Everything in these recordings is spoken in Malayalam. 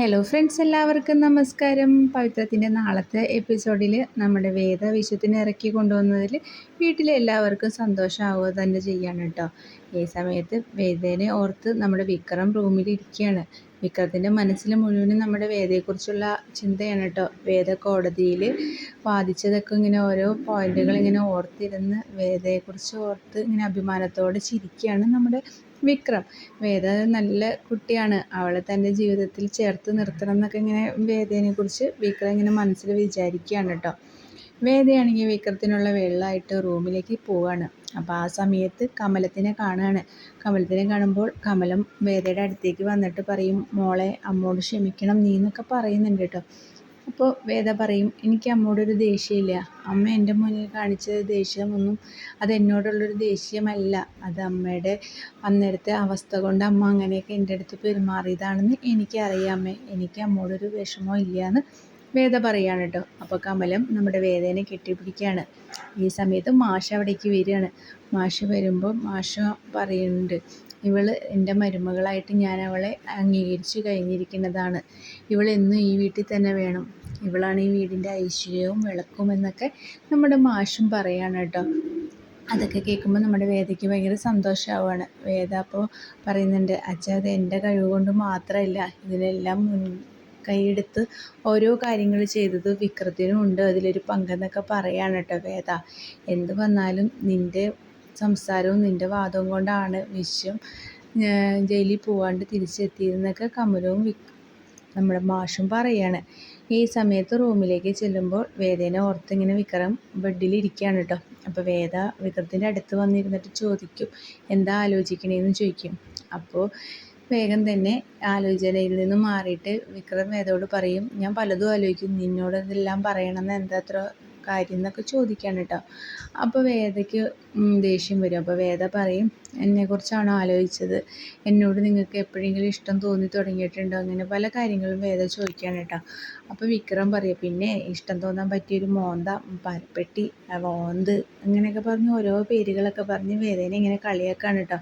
ഹലോ ഫ്രണ്ട്സ് എല്ലാവർക്കും നമസ്കാരം. പവിത്രത്തിന്റെ നാളത്തെ എപ്പിസോഡിൽ നമ്മുടെ വേദ വിശുദ്ധിനെ ഇറക്കി കൊണ്ടുവന്നതിൽ വീട്ടിലെ എല്ലാവർക്കും സന്തോഷമാവുക തന്നെ ചെയ്യാണ് കേട്ടോ. ഈ സമയത്ത് വേദേനെ ഓർത്ത് നമ്മുടെ വിക്രം റൂമിൽ ഇരിക്കുകയാണ്. വിക്രത്തിന്റെ മനസ്സിൽ മുഴുവനും നമ്മുടെ വേദയെക്കുറിച്ചുള്ള ചിന്തയാണ് കേട്ടോ വേദ കോടതിയിൽ വാദിച്ചതൊക്കെ ഇങ്ങനെ ഓരോ പോയിന്റുകൾ ഇങ്ങനെ ഓർത്തിരുന്ന് വേദയെക്കുറിച്ച് ഓർത്ത് ഇങ്ങനെ അഭിമാനത്തോടെ ചിരിക്കുകയാണ് നമ്മുടെ വിക്രം. വേദ നല്ല കുട്ടിയാണ്. അവളെ തന്റെ ജീവിതത്തിൽ ചേർത്ത് നിർത്തണം എന്നൊക്കെ ഇങ്ങനെ വേദേനെക്കുറിച്ച് വിക്രം ഇങ്ങനെ മനസ്സിൽ വിചാരിക്കുകയാണ് കേട്ടോ വേദയാണെങ്കിൽ വിക്രത്തിനുള്ള വെള്ളമായിട്ട് റൂമിലേക്ക് പോവാണ്. അപ്പോൾ ആ സമയത്ത് കമലത്തിനെ കാണുകയാണ് കമലത്തിനെ കാണുമ്പോൾ കമലം വേദയുടെ അടുത്തേക്ക് വന്നിട്ട് പറയും മോളെ അമ്മോട് ക്ഷമിക്കണം നീ എന്നൊക്കെ പറയുന്നുണ്ട് കേട്ടോ. അപ്പോൾ വേദ പറയും എനിക്ക് അമ്മോടൊരു ദേഷ്യമില്ല. അമ്മ എന്റെ മുന്നിൽ കാണിച്ച ദേഷ്യമൊന്നും അത് എന്നോടുള്ളൊരു ദേഷ്യമല്ല. അത് അമ്മയുടെ അന്നേരത്തെ അവസ്ഥ കൊണ്ട് അമ്മ അങ്ങനെയൊക്കെ എന്റെ അടുത്ത് പെരുമാറിയതാണെന്ന് അമ്മേ എനിക്ക് അമ്മോടൊരു വിഷമോ ഇല്ല എന്ന് വേദ പറയാണ് കേട്ടോ അപ്പോൾ കമലം നമ്മുടെ വേദനെ കെട്ടിപ്പിടിക്കുകയാണ് ഈ സമയത്ത് മാഷ അവിടേക്ക് വരികയാണ്. മാഷ വരുമ്പോൾ മാഷ പറയുന്നുണ്ട് ഇവൾ എന്റെ മരുമകളായിട്ട് ഞാൻ അവളെ അംഗീകരിച്ചു കഴിഞ്ഞിരിക്കുന്നതാണ്. ഇവൾ എന്നും ഈ വീട്ടിൽ തന്നെ വേണം. ഇവളാണ് ഈ വീടിന്റെ ഐശ്വര്യവും വിളക്കും എന്നൊക്കെ നമ്മുടെ മാഷും പറയാണ് കേട്ടോ അതൊക്കെ കേൾക്കുമ്പോൾ നമ്മുടെ വേദയ്ക്ക് ഭയങ്കര സന്തോഷമാവുകയാണ്. വേദ അപ്പോൾ പറയുന്നുണ്ട് അച്ഛാ അത് എന്റെ കഴിവ് കൊണ്ട് മാത്രമല്ല ഇതിനെല്ലാം മുൻ കൈയെടുത്ത് ഓരോ കാര്യങ്ങൾ ചെയ്തത് വിക്രത്തിനും ഉണ്ട്. അതിലൊരു പങ്കെന്നൊക്കെ പറയുകയാണ് കേട്ടോ വേദ. എന്ത് വന്നാലും നിന്റെ സംസാരവും നിന്റെ വാദവും കൊണ്ടാണ് വിശ്വം ജയിലിൽ പോവാണ്ട് തിരിച്ചെത്തിയതെന്നൊക്കെ കമലവും നമ്മുടെ മാഷും പറയാണ്. ഈ സമയത്ത് റൂമിലേക്ക് ചെല്ലുമ്പോൾ വേദേനെ ഓർത്ത് ഇങ്ങനെ വിക്രം ബെഡിലിരിക്കുകയാണ് കേട്ടോ. അപ്പോൾ വേദ വിക്രത്തിന്റെ അടുത്ത് വന്നിരുന്നിട്ട് ചോദിക്കും എന്താ ആലോചിക്കണേന്ന് ചോദിക്കും. അപ്പോൾ വേഗം തന്നെ ആലോചനയിൽ നിന്ന് മാറിയിട്ട് വിക്രം വേദയോട് പറയും ഞാൻ പലതും ആലോചിക്കും നിന്നോട് ഇതെല്ലാം പറയണമെന്ന് എന്താ അത്ര കാര്യം എന്നൊക്കെ ചോദിക്കാണ് കേട്ടോ. അപ്പോൾ വേദയ്ക്ക് ദേഷ്യം വരും. അപ്പോൾ വേദ പറയും എന്നെക്കുറിച്ചാണോ ആലോചിച്ചത്? എന്നോട് നിങ്ങൾക്ക് എപ്പോഴെങ്കിലും ഇഷ്ടം തോന്നി തുടങ്ങിയിട്ടുണ്ടോ? അങ്ങനെ പല കാര്യങ്ങളും വേദ ചോദിക്കുകയാണ് കേട്ടോ. അപ്പോൾ വിക്രം പറയും പിന്നെ ഇഷ്ടം തോന്നാൻ പറ്റിയൊരു മോന്ത പരപ്പെട്ടി വോന്ത് അങ്ങനെയൊക്കെ പറഞ്ഞ് ഓരോ പേരുകളൊക്കെ പറഞ്ഞ് വേദേനെ ഇങ്ങനെ കളിയാക്കാണ് കേട്ടോ.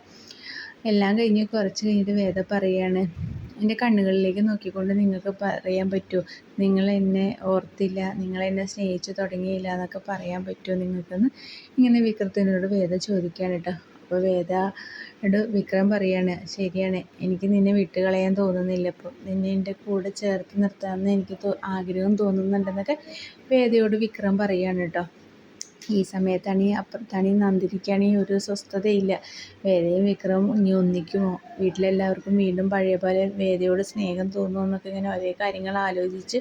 എല്ലാം കഴിഞ്ഞ് കുറച്ച് കഴിഞ്ഞിട്ട് വേദ പറയാണ്. എന്റെ കണ്ണുകളിലേക്ക് നോക്കിക്കൊണ്ട് നിങ്ങൾക്ക് പറയാൻ പറ്റുമോ നിങ്ങൾ എന്നെ ഓർത്തില്ല നിങ്ങൾ എന്നെ സ്നേഹിച്ചു തുടങ്ങിയില്ല എന്നൊക്കെ പറയാൻ പറ്റുമോ നിങ്ങൾക്കെന്ന് ഇങ്ങനെ വിക്രത്തിനോട് വേദ ചോദിക്കുകയാണ് കേട്ടോ. അപ്പോൾ വേദയോട് വിക്രം പറയാണ് ശരിയാണ് എനിക്ക് നിന്നെ വിട്ടുകളയാൻ തോന്നുന്നില്ല. ഇപ്പോൾ നിന്നെ എന്റെ കൂടെ ചേർത്ത് നിർത്താമെന്ന് എനിക്ക് ആഗ്രഹം തോന്നുന്നുണ്ടെന്നൊക്കെ വേദയോട് വിക്രം പറയാണ് കേട്ടോ. ഈ സമയത്താണെങ്കിൽ അപ്പുറത്താണെങ്കിൽ നന്ദിനിക്കാണെങ്കിൽ ഒരു സ്വസ്ഥതയില്ല. വേദയും വിക്രമും ഇനി ഒന്നിക്കുമോ വീട്ടിലെല്ലാവർക്കും വീണ്ടും പഴയ പോലെ വേദയോട് സ്നേഹം തോന്നുമോ എന്നൊക്കെ ഇങ്ങനെ ഒരേ കാര്യങ്ങൾ ആലോചിച്ച്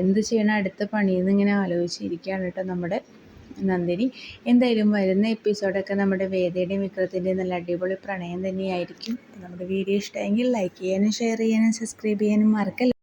എന്ത് ചെയ്യണം? അടുത്ത പണിയെന്ന് ഇങ്ങനെ ആലോചിച്ചിരിക്കുകയാണ് കേട്ടോ നമ്മുടെ നന്ദിനി. എന്തായാലും വരുന്ന എപ്പിസോഡൊക്കെ നമ്മുടെ വേദയുടെയും വിക്രത്തിന്റെയും നല്ല അടിപൊളി പ്രണയം തന്നെയായിരിക്കും. നമ്മുടെ വീഡിയോ ഇഷ്ടമെങ്കിൽ ലൈക്ക് ചെയ്യാനും ഷെയർ ചെയ്യാനും സബ്സ്ക്രൈബ് ചെയ്യാനും മറക്കല്ല?